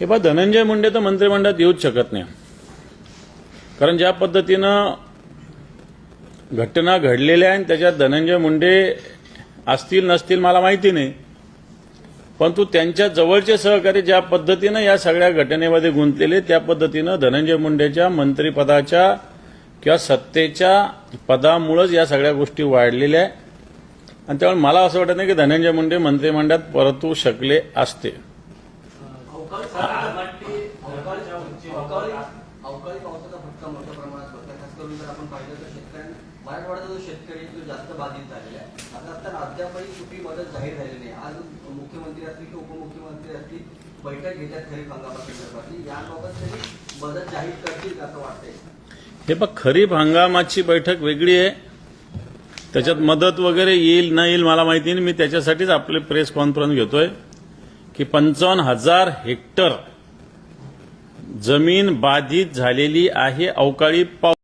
हे बा धनंजय मुंडे तर मंत्रिमंडळात येऊच शकत नाही. कारण ज्या पद्धतीनं घटना घडलेल्या आहे आणि त्याच्यात धनंजय मुंडे असतील नसतील मला माहिती नाही. परंतु त्यांच्या जवळचे सहकारी ज्या पद्धतीनं या सगळ्या घटनेमध्ये गुंतलेले त्या पद्धतीनं धनंजय मुंडेच्या मंत्रिपदाच्या किंवा सत्तेच्या पदामुळंच या सगळ्या गोष्टी वाढलेल्या आहे आणि त्यामुळे मला असं वाटत नाही की धनंजय मुंडे मंत्रिमंडळात परतू शकले असते. अवकाळी पावसाचा फटका मोठ्या प्रमाणात होता खास करून जर आपण पाहिलं तर शेतकऱ्यांना मराठवाड्याचा जो शेतकरी तो जास्त बाधित झालेला आहे. आता आता अद्यापही कुठली मदत जाहीर झालेली नाही. आज मुख्यमंत्री असतील की उपमुख्यमंत्री असतील बैठक घेतात खरीप हंगामासंदर्भातली याबाबत तरी मदत जाहीर करतील का असं वाटतंय? हे बघ खरीप हंगामाची बैठक वेगळी आहे. त्याच्यात मदत वगैरे येईल न येईल मला माहिती नाही. मी त्याच्यासाठीच आपले प्रेस कॉन्फरन्स घेतोय. की पंचावन्न हजार हेक्टर जमीन बाधित झालेली आहे अवकाळी पाऊस